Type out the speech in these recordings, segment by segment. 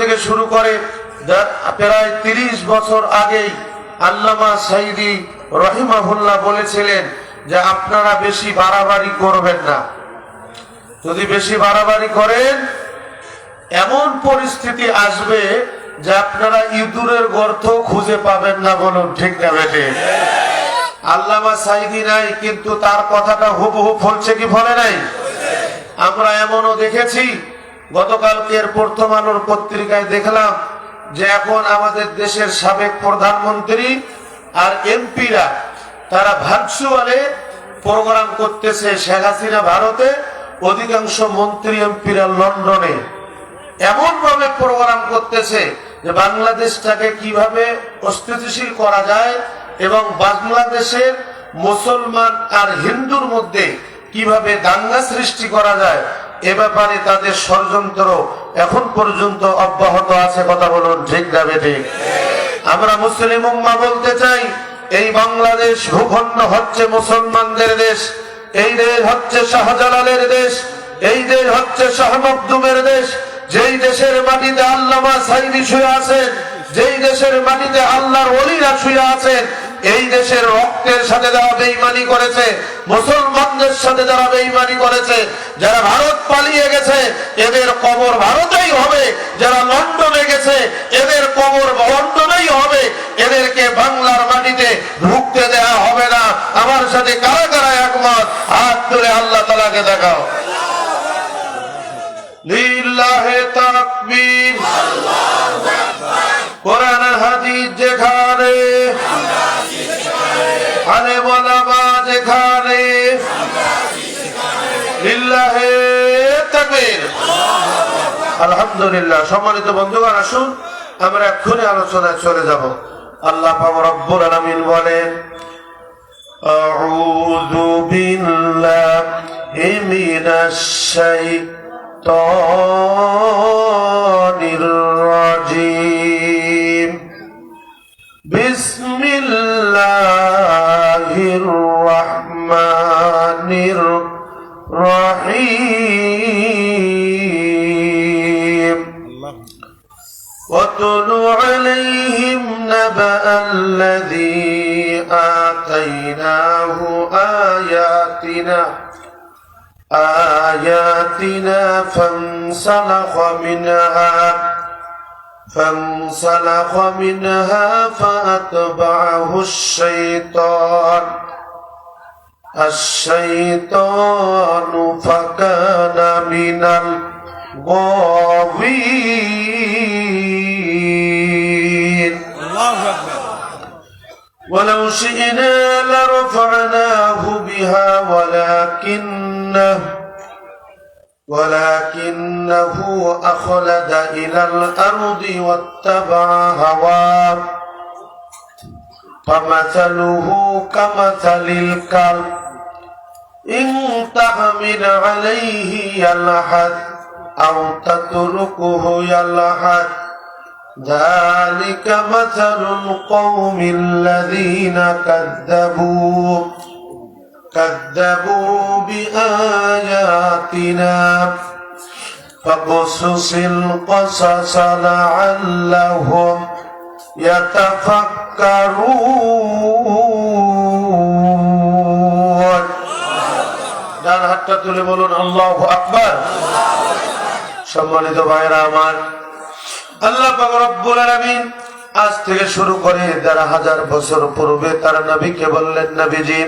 থেকে শুরু করে প্রায় তিরিশ বছর আগেই আল্লামা সাইদি রহিমাহুল্লাহ বলেছিলেন যে আপনারা বেশি বাড়াবাড়ি করবেন না। যদি বেশি বাড়াবাড়ি করেন, এমন পরিস্থিতি আসবে যে আপনারা ইঁদুরের গর্ত খুঁজে পাবেন না বলুন, ঠিক না বেটে আল্লামা সাইদি নাই, কিন্তু তার কথাটা হুবহু ফলছে কি ফলে নাই? আমরা এমনও দেখেছি গতকালকের প্রথম আলোর পত্রিকায় দেখলাম যে এখন আমাদের দেশের সাবেক প্রধানমন্ত্রী আর এমপিরা, তারা ভার্চুয়ালে প্রোগ্রাম করতেছে শেখ হাসিনা ভারতে, অধিকাংশ মন্ত্রী এমপিরা লন্ডনে। এমন ভাবে প্রোগ্রাম করতেছে যে বাংলাদেশটাকে কীভাবে অস্থিতিশীল করা যায় এবং বাংলাদেশের মুসলমান আর হিন্দুর মধ্যে কীভাবে দাঙ্গা সৃষ্টি করা যায় এ ব্যাপারে তাদের ষড়যন্ত্র এখন পর্যন্ত অব্যাহত আছে, কথা বলুন ঠিক যাবে ঠিক আমরা মুসলিম উম্মা বলতে চাই, এই বাংলাদেশ ভূখণ্ড হচ্ছে মুসলমানদের দেশ, এই দেশ হচ্ছে শাহজালালের দেশ, এই দেশ হচ্ছে শাহ মখদুমের দেশ, যেই দেশের মাটিতে আল্লামা সাইদি শুয়ে আছেন, যেই দেশের মাটিতে আল্লাহর অলিরা শুয়ে আছেন এই দেশের রক্তের সাথে যারা বেইমানি করেছে, মুসলমানদের সাথে যারা বেইমানি করেছে, যারা ভারত পালিয়ে গেছে, এদের কবর ভারতেই হবে। যারা লন্ডনে গেছে, এদের কবর লন্ডনেই হবে। এদেরকে বাংলার মাটিতে ঢুকতে দেয়া হবে না। আমার সাথে কারা কারা একমত? হাত তুলে আল্লাহ তালাকে দেখাও। লিল্লাহে তাকবীর হাদিস যেখানে আলে বলাবা যেখানে, লিল্লাহে তাকবীর। আলহামদুলিল্লাহ। সম্মানিত বন্ধুগণ, আসুন, আমরা এক্ষুনি আলোচনায় চলে যাব। আল্লাহ পাক রব্বুল আলামিন বলেন, আউযু বিল্লাহি মিনাশ শাইতানির রাজিম। بسم الله الرحمن الرحيم. واتل عليهم نبأ الذي آتيناه آياتنا. آياتنا فانسلخ منها. فانسلخ منها فأتبعه الشيطان. الشيطان فكان من الغاوين. ولو شئنا لرفعناه بها ولكنه ولكنه أخلد إلى الأرض واتبع هواه. فمثله كمثل الكلب إن تحمل عليه يلحد أو تتركه يلحد. ذلك مثل القوم الذين كذبوا. كذبوا بآياتنا فقصص القصص لعلهم يتفكرون ডান হাতটা তুলে বলুন আল্লাহ আকবার সম্মানিত ভাইরা আমার আল্লাহ পাক রব্বুল আলামিন আজ থেকে শুরু করে দেড় হাজার বছর পূর্বে তার নবীকে বললেন নবীজি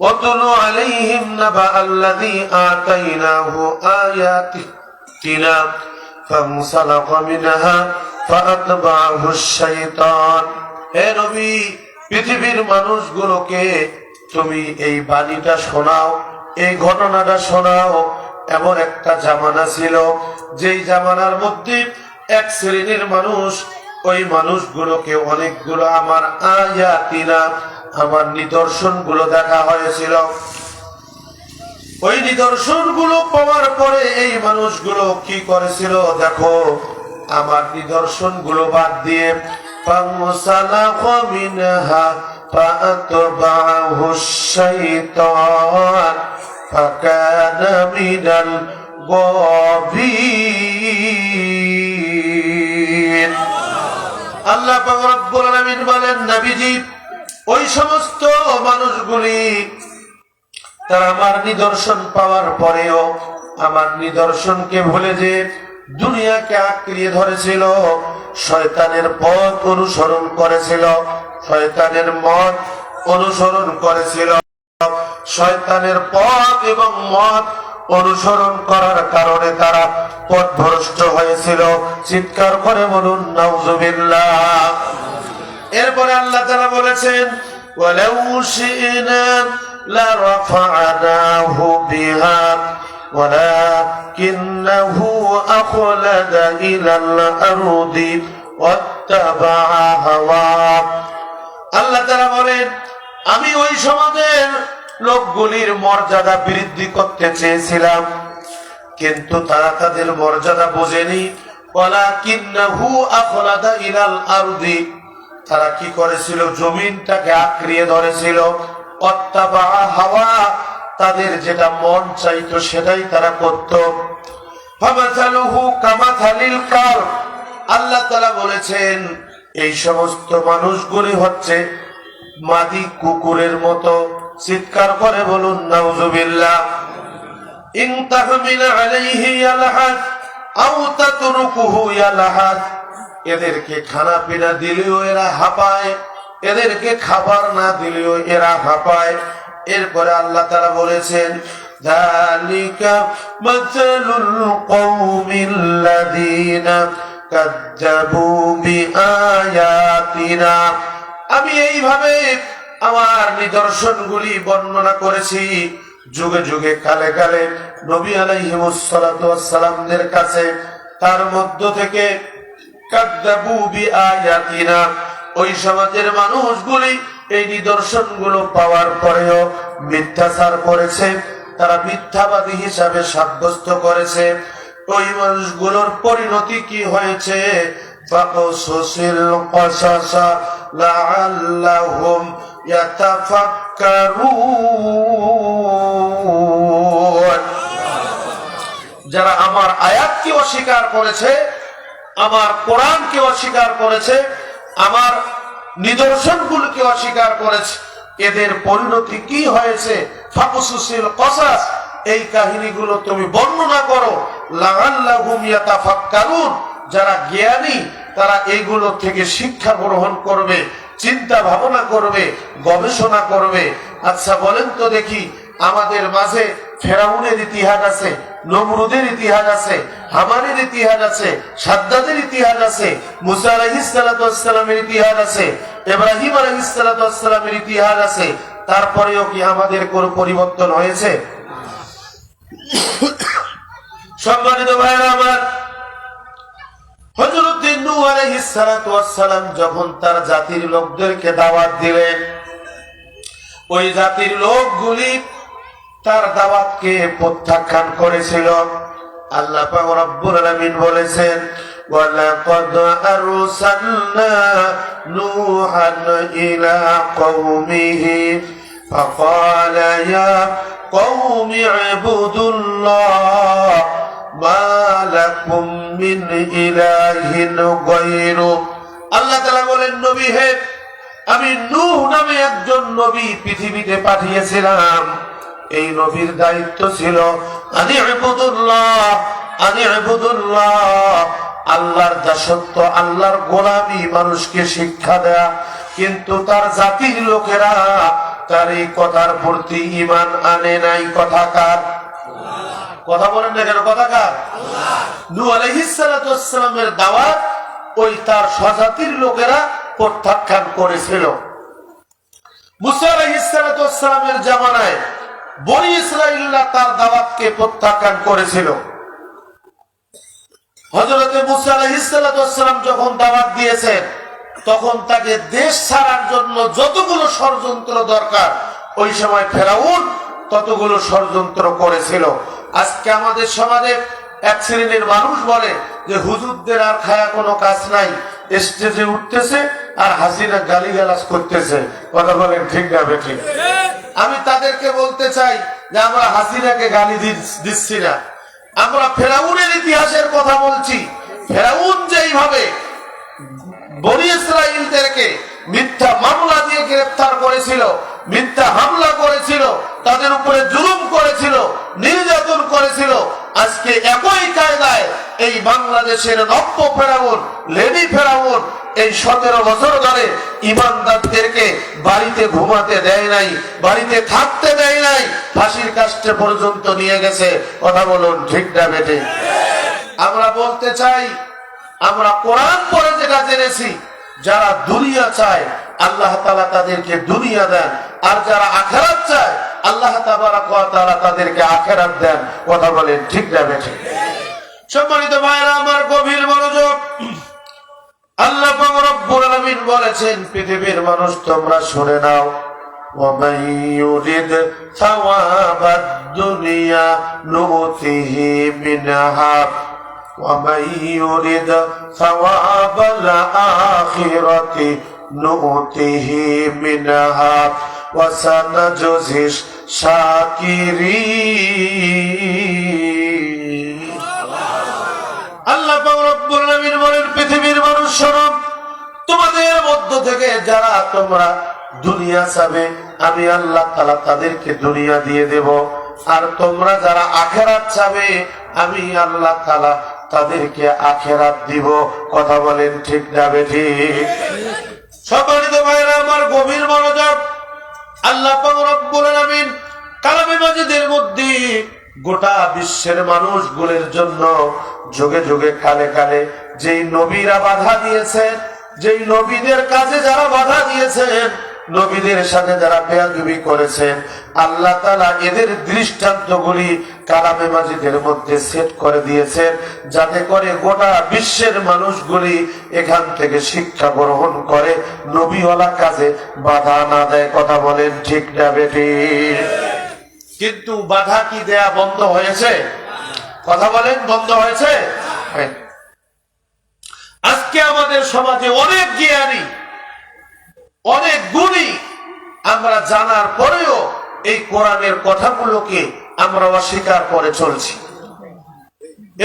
واتلو عليهم نبأ الذي آتيناه آياتنا فانسلخ منها فأتبعه الشيطان হে নবী পৃথিবীর মানুষগুলোকে তুমি এই বাণীটা শোনাও এই ঘটনাটা শোনাও এমন একটা জামানা ছিল যেই জামানার মধ্যে এক শ্রেণীর মানুষ ওই মানুষগুলোকে অনেকগুলো আমার আয়াতিনা আমার নিদর্শনগুলো দেখা হয়েছিল। ওই নিদর্শনগুলো পাওয়ার পরে এই মানুষগুলো কি করেছিল? দেখো, আমার নিদর্শনগুলো বাদ দিয়ে আল্লাহ বলেন, নাবিজি ওই সমস্ত মানুষগুলি, তারা আমার নিদর্শন পাওয়ার পরেও আমার নিদর্শনকে ভুলে যে দুনিয়াকে আঁকড়িয়ে ধরেছিল, শয়তানের পথ অনুসরণ করেছিল, শয়তানের মত অনুসরণ করেছিল, শয়তানের পথ এবং মত অনুসরণ করার কারণে তারা পথভ্রষ্ট হয়েছিল। চিৎকার করে বলুন, নাউজুবিল্লাহ। এরপরে আল্লাহ তারা বলেছেন ওয়ালাউ শি'না লারাফা'নাহু বিহা ولكنه أخلد إلى الأرض واتبع هواه আল্লাহ তারা বলেন আমি ওই সমাজের লোকগুলির মর্যাদা বৃদ্ধি করতে চেয়েছিলাম কিন্তু তারা তাদের মর্যাদা বোঝেনি ওয়ালাকিন্নাহু আখলাদা ইলাল আরদি তারা কি করেছিল? জমিনটাকে আঁকড়িয়ে ধরেছিল। হাওয়া তাদের যেটা মন চাইতো সেটাই তারা করত। আল্লাহ বলেছেন, এই সমস্ত মানুষগুলি হচ্ছে মাদি কুকুরের মতো। চিৎকার করে বলুন ইয়ালহাদ। এদেরকে খানা পিনা দিলেও এরা হাঁপায় এদেরকে খাবার না দিলেও এরা হাঁপায় এরপরে আল্লাহ তারা বলেছেন ذلك مثل القوم الذين كذبوا بآياتنا আমি এইভাবে আমার নিদর্শনগুলি বর্ণনা করেছি যুগে যুগে কালে কালে নবী আলাইহিমুসসালামদের কাছে তার মধ্য থেকে কাদ্দাবু বিআয়াতিনা ওই সমাজের মানুষগুলি এই নিদর্শনগুলো পাওয়ার পরেও মিথ্যাচার করেছে, তারা মিথ্যাবাদী হিসাবে সাব্যস্ত করেছে। ওই মানুষগুলোর পরিণতি কি হয়েছে? যারা আমার আয়াতকে অস্বীকার করেছে আমার কোরআনকে অস্বীকার করেছে, আমার নিদর্শনগুলোকে অস্বীকার করেছে। এদের পরিণতি কি হয়েছে? ফাকুসুসিল কসাস, এই কাহিনীগুলো তুমি বর্ণনা করো। লাগাল্লাহুম ইয়াতাফাক্কারুন যারা জ্ঞানী, তারা এইগুলো থেকে শিক্ষা গ্রহণ করবে, চিন্তা ভাবনা করবে, গবেষণা করবে। আচ্ছা বলেন তো দেখি, আমাদের মাঝে ফেরাউনের ইতিহাস আছে। নমরুদের ইতিহাস আছে, হামানের ইতিহাস আছে, সাদ্দাদের ইতিহাস আছে, মুসা আলাহিসালামের ইতিহাস আছে, ইব্রাহিম আলাহিসালামের ইতিহাস আছে। তারপরেও কি আমাদের কোন পরিবর্তন হয়েছে? সম্মানিত ভাইরা আমার, হজরুদ্দিন নূহ আলাইহিস সালাতু ওয়াস সালাম যখন তার জাতির লোকদেরকে দাওয়াত দিলেন, ওই জাতির লোকগুলি তার দাওয়াতকে প্রত্যাখ্যান করেছিল আল্লাহ পাক রব্বুল আলামিন বলেছেন ولقد أرسلنا نوحا إلى قومه فقال يا قوم اعبدوا الله ما لكم من إله غيره আল্লাহ তাআলা বলেন নবী হে আমি নূহ নামে একজন নবী পৃথিবীতে পাঠিয়েছিলাম এই নবীর দায়িত্ব ছিল আনি আবুদুল্লাহ আনি আবুদুল্লাহ আল্লাহর দাসত্ব, আল্লাহর গোলামি মানুষকে শিক্ষা দেয়া। কিন্তু তার জাতির লোকেরা তার এই কথার প্রতি ইমান আনে নাই। কথাকার কথা বলেন না কেন কথাকার নু আলহিসামের দাওয়াত ওই তার স্বজাতির লোকেরা প্রত্যাখ্যান করেছিল। মুসা আলহিসামের জামানায় বনি ইসরাইল্লা তার দাওয়াতকে প্রত্যাখ্যান করেছিল। হজরতে মুসা আলহিসাম যখন দাওয়াত দিয়েছেন, তখন তাকে দেশ ছাড়ার জন্য যতগুলো ষড়যন্ত্র দরকার, ওই সময় ফেরাউন ততগুলো ষড়যন্ত্র করেছিল। আজকে আমাদের সমাজে এক শ্রেণির মানুষ বলে যে, হুজুরদের আর খায়া কোনো কাজ নাই। স্টেজে উঠতেছে আর হাসিনা গালি গালাজ করতেছে। কথা বলেন ঠিক না ঠিক আমি তাদেরকে বলতে চাই যে, আমরা হাসিনাকে গালি দিচ্ছি না। আমরা ফেরাউনের ইতিহাসের কথা বলছি। ফেরাউন যেইভাবে বনি ইসরায়েলদেরকে মিথ্যা মামলা দিয়ে গ্রেফতার করেছিল মিথ্যা হামলা করেছিল, তাদের উপরে জুলুম করেছিল, নির্যাতন করেছিল। আজকে একই কায়দায় এই বাংলাদেশের নব্য ফেরাউন লেডি ফেরাউন এই সতেরো বছর ধরে ইমানদারদেরকে বাড়িতে ঘুমাতে দেয় নাই, বাড়িতে থাকতে দেয় নাই, ফাঁসির কাস্টে পর্যন্ত নিয়ে গেছে। কথা বলুন, ঠিক না বেটে আমরা বলতে চাই, আমরা কোরআন পড়ে যেটা জেনেছি, যারা দুনিয়া চায় আল্লাহ তালা তাদেরকে দুনিয়া দেন আর যারা আখেরাত চায় আল্লাহ তালা তাদেরকে আখেরাত দেন কথা বলেন ঠিক না বেঠে সম্মানিত ভাইরা আমার গভীর মনোযোগ আল্লাহ পাক রব্বুল আলামিন বলেছেন পৃথিবীর মানুষ তোমরা শুনে নাও ومن يرد ثواب الدنيا نؤته منها ومن يرد ثواب الآخرة نؤته منها وسنجزي الشاكرين আল্লাহ পাক রব্বুল আলামিন বলেন পৃথিবীর মানুষ শোনো তোমাদের মধ্য থেকে যারা তোমরা দুনিয়া চাবে আমি আল্লাহ তাআলা তাদেরকে দুনিয়া দিয়ে দেব আর তোমরা যারা আখেরাত চাবে আমি আল্লাহ তাআলা তাদেরকে আখেরাত দিব কথা বলেন ঠিক যাবে ঠিক সম্মানিত ভাইরা আমার গভীর মনোযোগ আল্লাহ রব্বুল আলামিন কালামে মাজিদের মধ্যে গোটা বিশ্বের মানুষগুলোর জন্য যোগে যোগে কালে কালে যেই নবীরা বাধা দিয়েছেন, যেই নবীদের কাজে যারা বাধা দিয়েছেন নবীদের সাথে যারা বেয়াদবি করেছেন, আল্লাহ তালা এদের দৃষ্টান্তগুলি কালামে মাজিদের মধ্যে সেট করে দিয়েছেন, যাতে করে গোটা বিশ্বের মানুষগুলি এখান থেকে শিক্ষা গ্রহণ করে, নবীওয়ালা কাজে বাধা না দেয়। কথা বলেন ঠিক না বেটি? কিন্তু বাধা কি দেয়া বন্ধ হয়েছে? কথা বলেন, বন্ধ হয়েছে? হ্যাঁ। আজকে আমাদের সমাজে অনেক জ্ঞানী অনেক গুণী। আমরা জানার পরেও এই কোরআনের কথাগুলোকে আমরা অস্বীকার করে চলছি।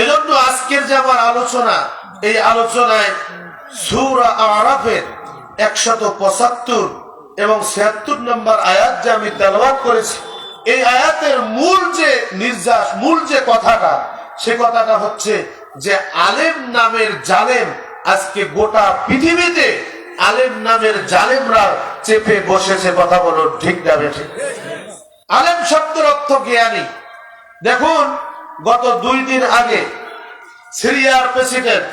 এজন্য আজকের যে আমার আলোচনা, এই আলোচনায় সুরা আরাফের একশত পঁচাত্তর এবং ছিয়াত্তর নম্বর আয়াত যে আমি তেলবাদ করেছি, এই আয়াতের মূল যে নির্যাস, মূল যে কথাটা, সে কথাটা হচ্ছে যে আলেম নামের জালেম আজকে গোটা পৃথিবীতে আলেম নামের জালেমরা চেপে বসেছে কথা বলুন, ঠিক না ঠিক? আলেম শব্দের অর্থ জ্ঞানী। দেখুন, গত দুই দিন আগে সিরিয়ার প্রেসিডেন্ট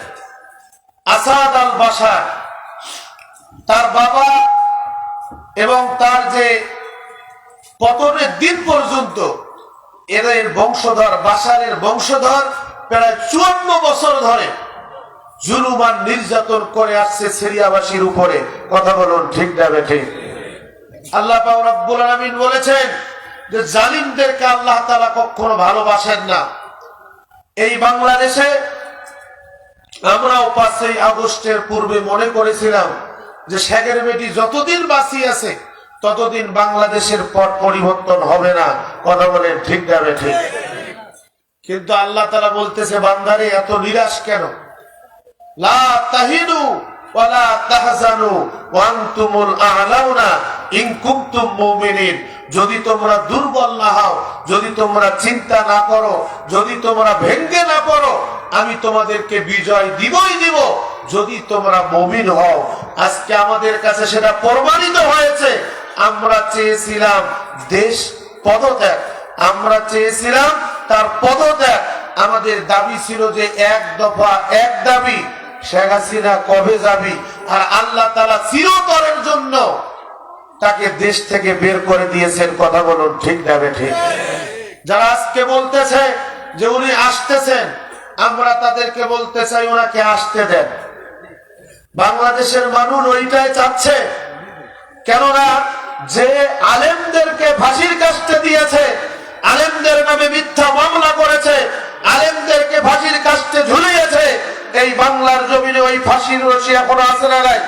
আসাদ আল বাসার তার বাবা এবং তার যে পতনের দিন পর্যন্ত এদের বংশধর বাসারের বংশধর প্রায় চুয়ান্ন বছর ধরে জুলুমান নির্যাতন করে আসছে সিরিয়াবাসীর উপরে। কথা বলুন ঠিক না ঠিক? আল্লাহ রব্বুল আলামিন বলেছেন যে জালিমদেরকে আল্লাহ তাআলা কখনো ভালোবাসেন না। এই বাংলাদেশে আমরাও পাঁচই আগস্টের পূর্বে মনে করেছিলাম যে শেখের বেটি যতদিন বাঁচি আছে ততদিন বাংলাদেশের পট পরিবর্তন হবে না। কথা বলেন ঠিক যাবে ঠিক? কিন্তু আল্লাহ তারা বলতেছে, বান্দারে, এত নিরাশ কেন? যদি তোমরা দুর্বল না হও, যদি তোমরা চিন্তা না করো, যদি তোমরা ভেঙ্গে না পড়ো, আমি তোমাদেরকে বিজয় দিবই দিব। যদি তোমরা মমিন হও, আজকে আমাদের কাছে সেটা প্রমাণিত হয়েছে। আমরা চেয়েছিলাম দেশ পদত্যাগ। আমরা চেয়েছিলাম তার পদত্যাগ। আমাদের দাবি ছিল যে এক দফা এক দাবি শেখ হাসিনা কবে যাবি? আর আল্লাহ তালা চিরতরের জন্য তাকে দেশ থেকে বের করে দিয়েছেন। কথা বলুন, ঠিক যাবে ঠিক? যারা আজকে বলতেছে যে উনি আসতেছেন, আমরা তাদেরকে বলতে চাই ওনাকে আসতে দেন। বাংলাদেশের মানুষ ওইটাই চাচ্ছে। কেননা যে আলেমদেরকে ফাঁসির কাস্টে দিয়েছে, আলেমদের নামে মিথ্যা মামলা করেছে, আলেমদেরকে ফাঁসির কাস্টে ঝুলিয়েছে এই বাংলার জমিনে ওই ফাঁসির রশি এখনও আছে না নাই?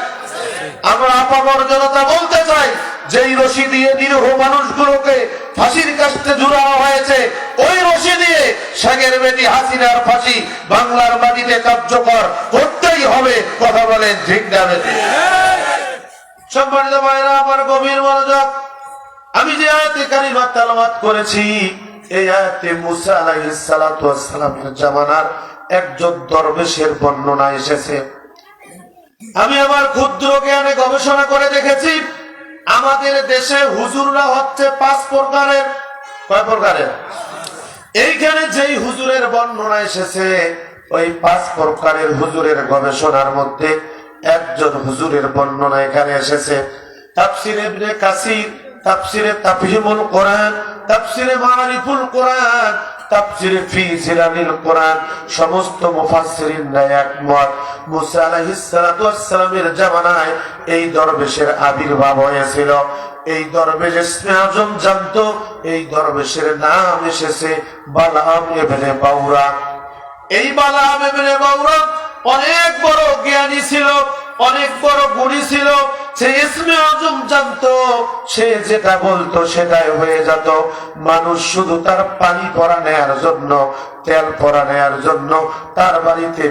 আমরা আপামর জনতা বলতে চাই, যেই রশি দিয়ে নিরীহ মানুষগুলোকে ফাঁসির কাস্টে ঝুলানো হয়েছে, ওই রশি দিয়ে শেখের বেটি হাসিনার ফাঁসি বাংলার মাটিতে কার্যকর করতেই হবে, কথা বলেন ঠিক যাবে সম্মানিত ভাইরা, আমার গভীর মনোযোগ। আমি যে আয়াতে কারিমা তেলাওয়াত করেছি, এই আয়াতে মুসা আলাইহিস সালাতু ওয়াস জামানার একজন দরবেশের বর্ণনা এসেছে। আমি আমার ক্ষুদ্র জ্ঞানে গবেষণা করে দেখেছি, আমাদের দেশে হুজুররা হচ্ছে পাঁচ প্রকারের। কয় প্রকারের? এইখানে যেই হুজুরের বর্ণনা এসেছে, ওই পাঁচ প্রকারের হুজুরের গবেষণার মধ্যে একজন হুজুরের বর্ণনা এখানে এসেছে। তাফসিরে ইবনে কাসির তাফসিরে তাফহিমুল কোরআন, তাফসিরে মারিফুল কোরআন, তাফসিরে ফি জিলালিল কোরআন। সমস্ত একমত। মুসা আলাইহিস সালাতু ওয়াস সালামের জামানায় এই দরবেশের আবির্ভাব হয়েছিল। এই দরবেশ ইসমে আজম জানতো, এই দরবেশের নাম এসেছে বালাম এবেনে বাউরা। এই বালাম এবেনে বাউরা অনেক বড় জ্ঞানী ছিল, অনেক বড় গুণী ছিল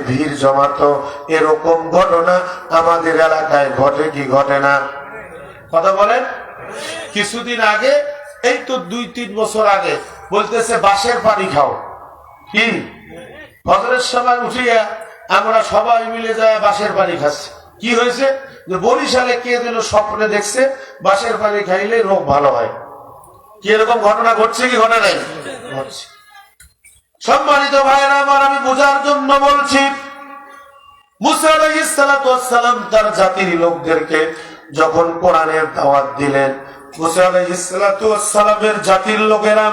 ভিড় এরকম ঘটনা আমাদের এলাকায় ঘটে কি ঘটে না? কথা বলেন? কিছুদিন আগে, এই তো দুই তিন বছর আগে, বলতেছে, বাঁশের পানি খাও। কি? ফজরের সময় উঠিয়া আমরা সবাই মিলে যায় বাঁশের পানি খাচ্ছি। কি হয়েছে? যে বরিশালে কে যেন স্বপ্নে দেখছে, বাঁশের পানি খাইলে রোগ ভালো হয়। কি এরকম ঘটনা ঘটছে কি ঘটে নাই? ঘটছে। সম্মানিত ভাইয়েরা, আমার আমি বোঝার জন্য বলছি, মুসা আলাইহিস সালাতু ওয়াস সালাম তার জাতির লোকদেরকে যখন কোরআনের দাওয়াত দিলেন, মুসা আলাইহিস সালাতু ওয়াস সালামের জাতির লোকেরা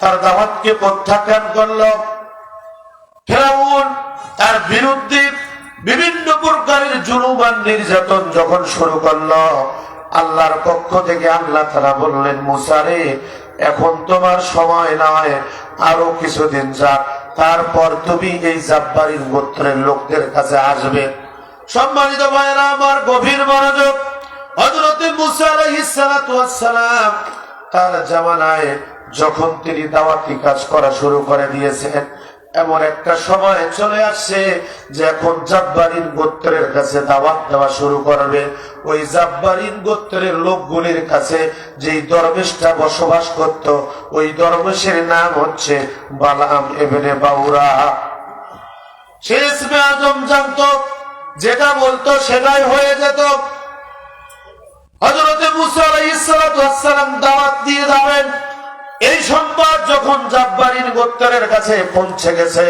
তার দাওয়াতকে প্রত্যাখ্যান করল। ফেরাউন তার বিরুদ্ধে বিভিন্ন প্রকারের জুলুমান নির্যাতন যখন শুরু করল, আল্লাহর পক্ষ থেকে আল্লাহ তারা বললেন মুসারে এখন তোমার সময় নয়, আরও কিছুদিন যাক, তারপর তুমি এই জাব্বারির গোত্রের লোকদের কাছে আসবে। সম্মানিত ভাইয়েরা, আমার গভীর মনোযোগ। হজরতে তার জামানায় যখন তিনি দাওয়াতি কাজ করা শুরু করে দিয়েছেন এমন একটা সময় চলে আসছে যে এখন জাব্বারিন গোত্রের কাছে দাওয়াত দেওয়া শুরু করবে। ওই জাব্বারিন গোত্রের লোকগুলির কাছে যেই দরবেশটা বসবাস করত, ওই দরবেশের নাম হচ্ছে বালাম এবেনে বাউরা। সে ইসমে আজম জানতো, যেটা বলতো সেটাই হয়ে যেত। হজরতে মুসা সালাতু দাওয়াত দিয়ে যাবেন। এই সংবাদ যখন জাব্বারির গোত্তরের কাছে পৌঁছে গেছে,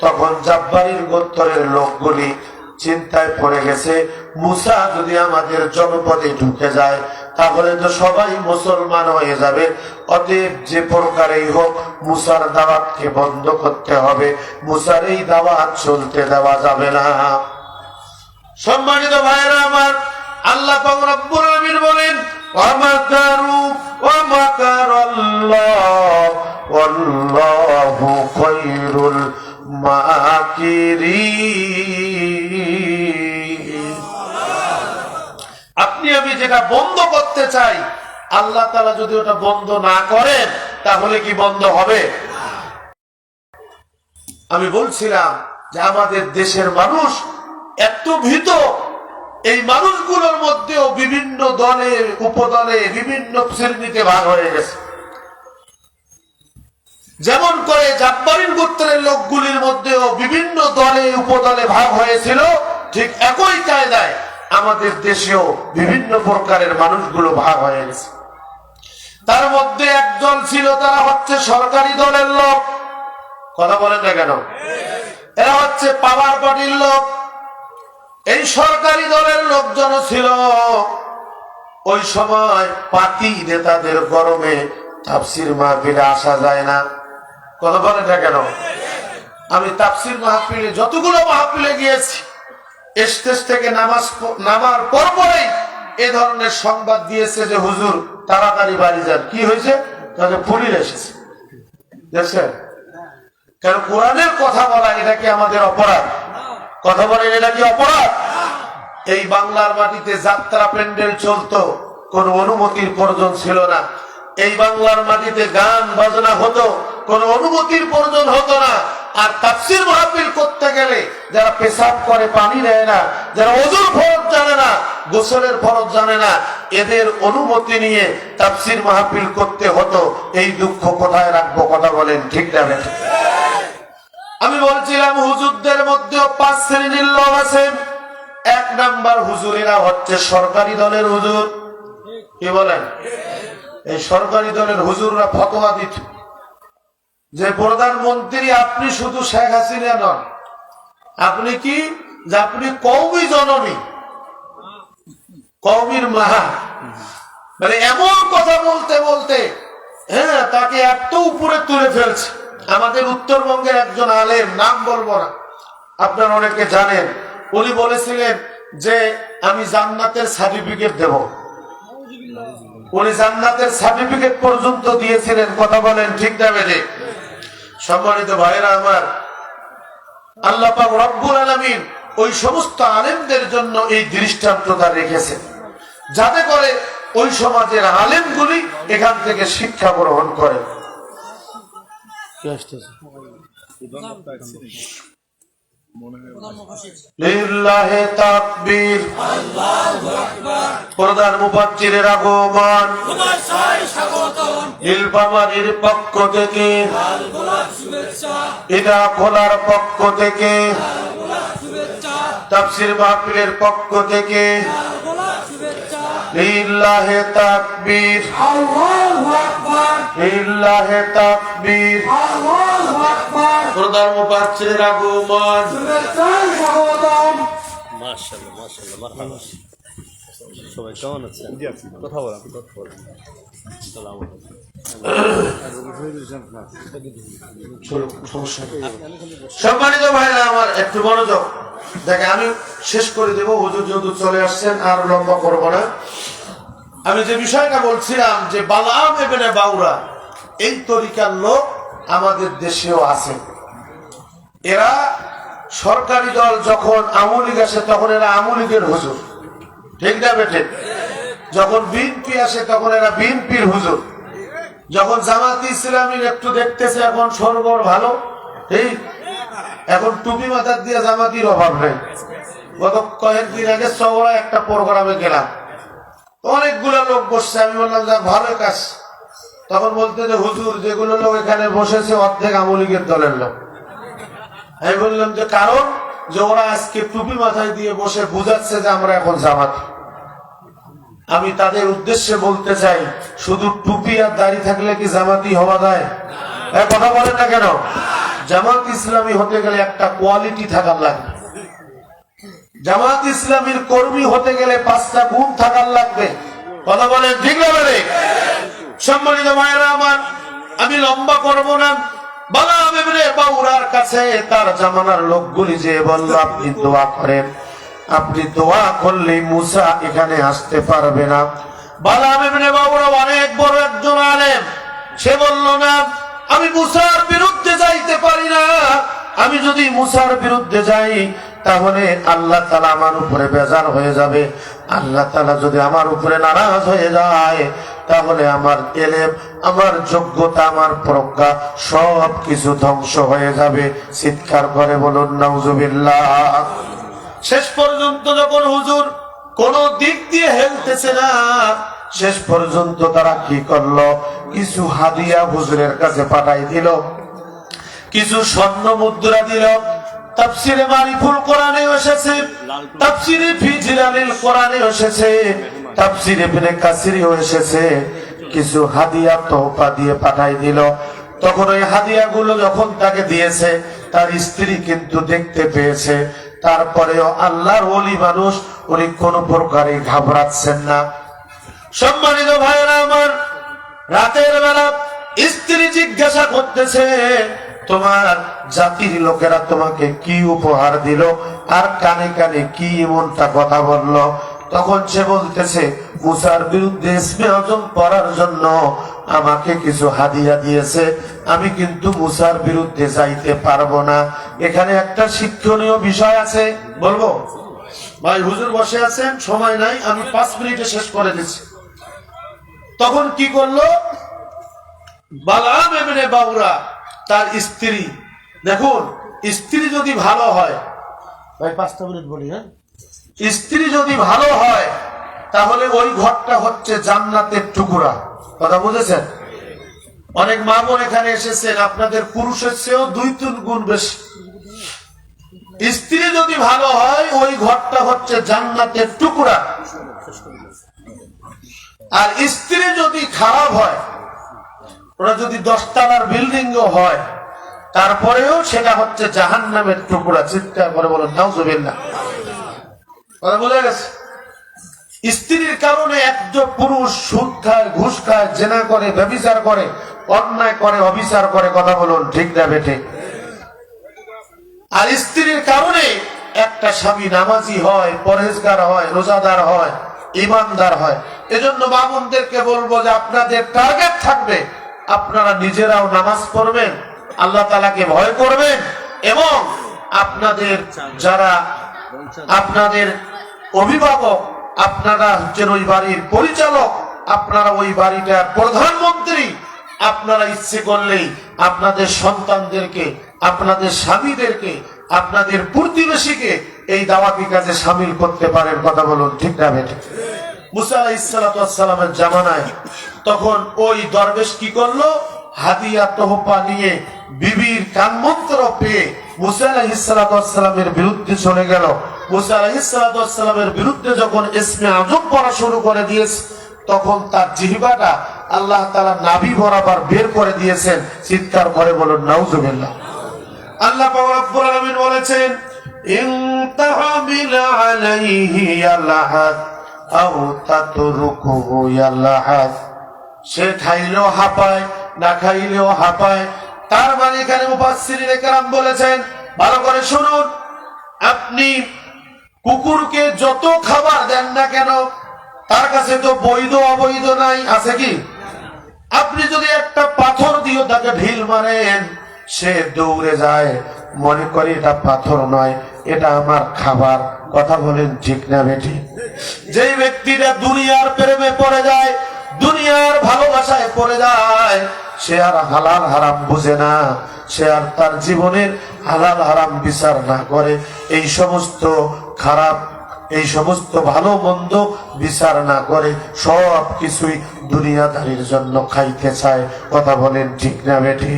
তখন জাব্বারির গোত্তরের লোকগুলি চিন্তায় পড়ে গেছে, মুসা যদি আমাদের জনপদে ঢুকে যায়, তাহলে তো সবাই মুসলমান হয়ে যাবে। অতএব যে প্রকারেই হোক, মুসার দাওয়াতকে বন্ধ করতে হবে। মুসার এই দাওয়াত চলতে দেওয়া যাবে না। সম্মানিত ভাইরা আমার, আল্লাহ রব্বুল আলামিন বলেন ওয়ামাকারু ওয়ামাকারাল্লাহ ওয়াল্লাহু খায়রুল মাকিরিন আপনি আমি যেটা বন্ধ করতে চাই, আল্লাহ তালা যদি ওটা বন্ধ না করেন, তাহলে কি বন্ধ হবে? আমি বলছিলাম যে আমাদের দেশের মানুষ এত ভীত এই মানুষগুলোর মধ্যেও বিভিন্ন দলে উপদলে বিভিন্ন শ্রেণীতে ভাগ হয়ে গেছে। যেমন করে জাব্বারিন গোত্রের লোকগুলির মধ্যেও বিভিন্ন দলে উপদলে ভাগ হয়েছিল, ঠিক একই কায়দায় আমাদের দেশেও বিভিন্ন প্রকারের মানুষগুলো ভাগ হয়ে গেছে। তার মধ্যে একদল ছিল, তারা হচ্ছে সরকারি দলের লোক। কথা বলেন না কেন? এরা হচ্ছে পাওয়ার পার্টির লোক। এই সরকারি দলের লোকজন ছিল। ওই সময় পাতি নেতাদের গরমে তাফসির মাহফিলে আসা যায় না। কথা বলেন না কেন? আমি তাফসির মাহফিলে যতগুলো মাহফিলে গিয়েছি, স্টেজ থেকে নামাজ নামার পর পরেই এ ধরনের সংবাদ দিয়েছে যে, হুজুর, তাড়াতাড়ি বাড়ি যান। কি হয়েছে? তাহলে পুলিশ এসেছে। দেখছেন? কেন কোরআনের কথা বলা এটা কি আমাদের অপরাধ? কথা বলেন, এটা কি অপরাধ? এই বাংলার মাটিতে যাত্রা প্যান্ডেল চলতো, কোন অনুমতির প্রয়োজন ছিল না। এই বাংলার মাটিতে গান বাজনা হতো, কোন অনুমতির প্রয়োজন হতো না। আর তাফসির মাহফিল করতে গেলে যারা পেশাব করে পানি দেয় না, যারা ওজুর ফরজ জানে না, গোসলের ফরজ জানে না, এদের অনুমতি নিয়ে তাফসির মাহফিল করতে হতো। এই দুঃখ কোথায় রাখব, কথা বলেন, ঠিক না? আমি বলছিলাম, হুজুরদের মধ্যেও পাঁচ শ্রেণির লোক আছে। এক নাম্বার হুজুরেরা হচ্ছে সরকারি দলের হুজুর। কি বলেন? এই সরকারি দলের হুজুররা ফতোয়া দিত। যে প্রধানমন্ত্রী আপনি শুধু শেখ হাসিনা নন, আপনি কি? যে আপনি কৌমি জননী কৌমির মাহা মানে এমন কথা বলতে বলতে হ্যাঁ তাকে এত উপরে তুলে ফেলছে। আমাদের উত্তরবঙ্গের একজন আলেম, নাম বলব না। আপনারা অনেকে জানেন, উনি বলেছিলেন যে আমি জান্নাতের সার্টিফিকেট দেব। উনি জান্নাতের সার্টিফিকেট পর্যন্ত দিয়েছিলেন, কথা বলেন ঠিক না বেজে সম্মানিত ভাইরা আমার আল্লাহ রব্বুল আলামিন ওই সমস্ত আলেমদের জন্য এই দৃষ্টান্তটা রেখেছেন। যাতে করে ওই সমাজের আলেমগুলি এখান থেকে শিক্ষা গ্রহণ করে। প্রধান মুফাজ্জিরের আগমন। নীলফামারীর পক্ষ থেকে। এটা খোলার পক্ষ থেকে। তাফসির মাহফিলের পক্ষ থেকে। লিল্লাহে তাকবীর। লিল্লাহে তাকবীর। প্রধান মুফাজ্জিরের আগমন মাশাআল্লাহ মাশাআল্লাহ মারহাবা। সবাই কেমন আছেন? কথা বলা কথা বলেন সালাম সম্মানিত ভাইরা, আমার একটু মনোযোগ। দেখে আমি শেষ করে দেব, হুজুর যেহেতু চলে আসছেন, আর লম্বা করব না। আমি যে বিষয়টা বলছিলাম যে, বালাম এবেনে বাউরা, এই তরিকার লোক আমাদের দেশেও আছে এরা সরকারি দল যখন আমলিগ আসে, তখন এরা আমলিগের হুজুর। ঠিক না বেঠে? যখন বিএনপি আসে, তখন এরা বিএনপির হুজুর। যখন জামাতি ইসলামীর একটু দেখতেছে এখন সরবর ভালো, এই, এখন টুপি মাথার দিয়ে জামাতির অভাব নাই। গত কয়েকদিন আগে চওড়া একটা প্রোগ্রামে গেলাম। অনেকগুলো লোক বসছে, আমি বললাম, যা, ভালো কাজ। তখন বলতে যে, হুজুর, যেগুলো লোক এখানে বসেছে, অর্ধেক আমলিগের দলের লোক। আমি বললাম যে, কারণ যে ওরা আজকে টুপি মাথায় দিয়ে বসে বুঝাচ্ছে যে আমরা এখন জামাতি। আমি তাদের উদ্দেশ্যে বলতে চাই, শুধু টুপি আর দাড়ি থাকলে কি জামাতি হওয়া যায়? কথা বলেন না কেন? জামাত ইসলামী হতে গেলে একটা কোয়ালিটি থাকার লাগবে। জামাত ইসলামীর কর্মী হতে গেলে পাঁচটা গুণ থাকার লাগবে। কথা বলেন ঠিক বলে সম্মানিত ভাইয়েরা আমার, আমি লম্বা করব না। বালাম ইবনে বাউরার কাছে তার জামানার লোকগুলি যে বলল আপনি দোয়া করেন। আপনি দোয়া করলে মুসা এখানে আসতে পারবে না। আল্লাহ তালা আমার যদি আমার উপরে নারাজ হয়ে যায়, তাহলে আমার এলেম, আমার যোগ্যতা, আমার প্রজ্ঞা সব কিছু ধ্বংস হয়ে যাবে। চিৎকার করে বলুন, নাউজুবিল্লাহ। শেষ পর্যন্ত যখন হুজুর কোন দিক দিয়ে হেলতেছে না, শেষ পর্যন্ত তারা কি করল? কিছু হাদিয়া হুজুরের কাছে পাঠাই দিল, কিছু স্বর্ণ মুদ্রা দিল। মারিফুল কোরআনে এসেছে ফিজিলালিল কোরআনে এসেছে এসেছে। কিছু হাদিয়া তোহফা দিয়ে পাঠাই দিল। তখন ওই হাদিয়াগুলো যখন তাকে দিয়েছে, তার স্ত্রী কিন্তু দেখতে পেয়েছে তারপরেও আল্লাহর ওলি মানুষ, উনি কোন প্রকারে ঘাবড়াচ্ছেন না। সম্মানিত ভাইয়েরা আমার, রাতের বেলা স্ত্রী জিজ্ঞাসা করতেছে, তোমার জাতির লোকেরা তোমাকে কি উপহার দিল? আর কানে কানে কি এমনটা কথা বলল? তখন সে বলতেছে, মুসার বিরুদ্ধে ইসমে জন্য আমাকে কিছু হাদিয়া দিয়েছে। আমি কিন্তু মুসার বিরুদ্ধে যাইতে পারব না। এখানে একটা শিক্ষণীয় বিষয় আছে। বলব? ভাই হুজুর বসে আছেন সময় নাই আমি পাঁচ মিনিটে শেষ করে দিচ্ছি। তখন কি করল? বালাম এমনি বাবুরা তার স্ত্রী। দেখুন স্ত্রী যদি ভালো হয় ভাই পাঁচটা মিনিট বলি হ্যাঁ? স্ত্রী যদি ভালো হয় তাহলে ওই ঘরটা হচ্ছে জান্নাতের টুকুরা। কথা বুঝেছেন? অনেক মা বোন এখানে এসেছেন, আপনাদের পুরুষের চেয়েও দুই তিন গুণ বেশি। স্ত্রী যদি ভালো হয়, ওই ঘরটা হচ্ছে জান্নাতের টুকরা। আর স্ত্রী যদি খারাপ হয়, ওরা যদি দশতলার বিল্ডিং হয়, তারপরেও সেটা হচ্ছে জাহান নামের টুকরা। চিৎকার করে বলেন, নাউজুবিল্লাহ। কথা গেছে? স্ত্রীর কারণে একজন পুরুষ সুদ খায়, ঘুষ খায়, জেনা করে, ব্যবিচার করে, অন্যায় করে, অবিচার করে, কথা বলুন, ঠিক না বেঠে? আর স্ত্রীর কারণে একটা স্বামী নামাজি হয় পরেজগার হয়, রোজাদার হয় ইমানদার হয়। এজন্য বাবুনদেরকে বলব যে আপনাদের টার্গেট থাকবে, আপনারা নিজেরাও নামাজ পড়বেন, আল্লাহ তালাকে ভয় করবেন এবং আপনাদের যারা, আপনাদের অভিভাবক আপনারা হচ্ছেন ওই বাড়ির পরিচালক, আপনারা ওই বাড়িটা প্রধানমন্ত্রী, আপনারা ইচ্ছে করলেই আপনাদের সন্তানদেরকে, আপনাদের স্বামীদেরকে, আপনাদের প্রতিবেশীকে এই দাওয়াতি কাজে সামিল করতে পারেন, কথা বলুন, ঠিক না বেটে? জামানায় তখন ওই দরবেশ কি করল? হাদিয়া তোহপা নিয়ে বিবির কানমন্ত্র পেয়ে বিরুদ্ধে চলে গেল। বিরুদ্ধে যখন ইসমে শুরু করে দিয়েছে, তখন তার জিহিবাটা আল্লাহ তালা নাভি বরাবর বের করে দিয়েছেন। চিৎকার করে বলুন, নাউজুবিল্লাহ। আল্লাহ বলেছেন আলাইহি আও সে খাইলেও হাঁপায়, না খাইলেও হাঁপায় তার মানে এখানে মুফাসসিরিনে কেরাম বলেছেন, ভালো করে শুনুন। আপনি কুকুরকে যত খাবার দেন না কেন, তার কাছে তো বৈধ অবৈধ নাই, আছে কি? আপনি যদি একটা পাথর দিয়ে তাকে ঢিল মারেন, সে দৌড়ে যায়। মনে করে এটা পাথর নয়, এটা আমার খাবার। কথা বলেন ঠিক না বেটি যেই ব্যক্তিটা দুনিয়ার প্রেমে পড়ে যায় দুনিয়ার ভালোবাসায় পড়ে যায়। সে আর হালাল হারাম বুঝে না। সে আর তার জীবনের হালাল হারাম বিচার না করে। এই সমস্ত খারাপ, এই সমস্ত ভালো মন্দ বিচার না করে। সব কিছুই দুনিয়াদারির জন্য খাইতে চায়। কথা বলেন ঠিক না বেটি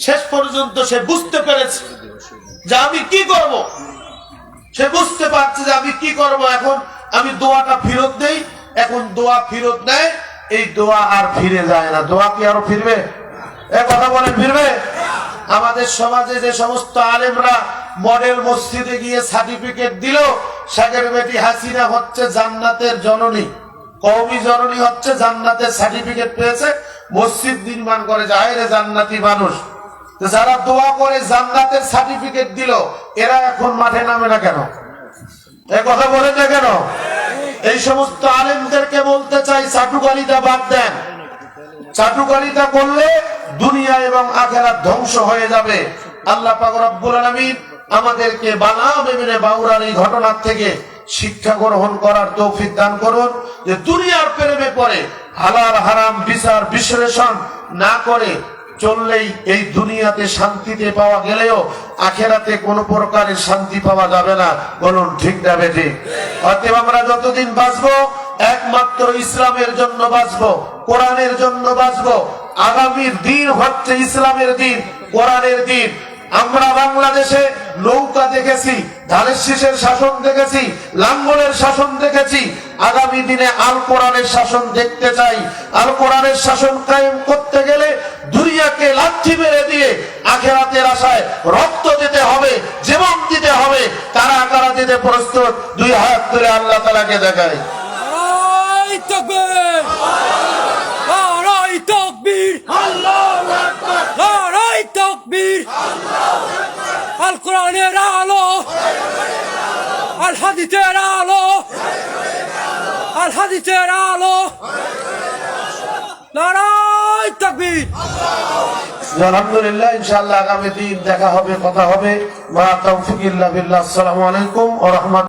শেষ পর্যন্ত সে বুঝতে পেরেছে যে আমি কি করব। সে বুঝতে পারছে যে আমি কি করব। এখন আমি দোয়াটা ফেরত দেই। এখন দোয়া ফেরত দেয় এই দোয়া আর ফিরে যায় না। দোয়া কি আরও ফিরবে? কথা বলেন ফিরবে? আমাদের সমাজে যে সমস্ত আলেমরা মডেল মসজিদে গিয়ে সার্টিফিকেট দিল সাগের বেটি হাসিনা হচ্ছে জান্নাতের জননী। কৌমি জননী হচ্ছে জান্নাতের সার্টিফিকেট পেয়েছে, মসজিদ নির্মাণ করে যায় রে জান্নাতি মানুষ। যারা দোয়া করে জান্নাতের সার্টিফিকেট দিল, এরা এখন মাঠে নামে না কেন? এ কথা বলেন না কেন? এই সমস্ত আলেমদেরকে বলতে চাই, চাটুকারিতা বাদ দেন। চাটুকারিতা করলে দুনিয়া এবং আখেরাত ধ্বংস হয়ে যাবে। আল্লাহ পাক রব্বুল আমাদেরকে বালাম এমনি বাউরার এই ঘটনার থেকে শিক্ষা গ্রহণ করার তৌফিক দান করুন, যে দুনিয়ার প্রেমে পড়ে হালাল হারাম বিচার বিশ্লেষণ না করে চললেই এই দুনিয়াতে শান্তিতে পাওয়া গেলেও আখেরাতে কোনো প্রকারের শান্তি পাওয়া যাবে না। বলুন, ঠিক না বেঠি অতএব আমরা যতদিন বাঁচবো, একমাত্র ইসলামের জন্য বাঁচবো, কোরআনের জন্য বাঁচবো। আগামীর দিন হচ্ছে ইসলামের দিন, কোরআনের দিন। আমরা বাংলাদেশে নৌকা দেখেছি, ধানের শীষের শাসন দেখেছি, লাঙ্গলের শাসন দেখেছি। আগামী দিনে আল কোরআনের শাসন দেখতে চাই। আল কোরআনের শাসন কায়েম করতে গেলে দুনিয়াকে লাঠি মেরে দিয়ে আখেরাতের আশায় রক্ত দিতে হবে, জীবন দিতে হবে। তারা আকারা দিতে প্রস্তুত? দুই হাত তুলে আল্লাহ তালাকে দেখায় তকবীর তকবীর আল কোরআনের আলো। আল হাদিসের আলো। আল হাদিসের আলো। নারাই তকবীর। আলহামদুলিল্লাহ, ইনশাআল্লাহ আগামী দিন দেখা হবে, কথা হবে। মা তৌফিক বিল্লাহ। আসসালামু আলাইকুম ওয়া রাহমাতুল্লাহ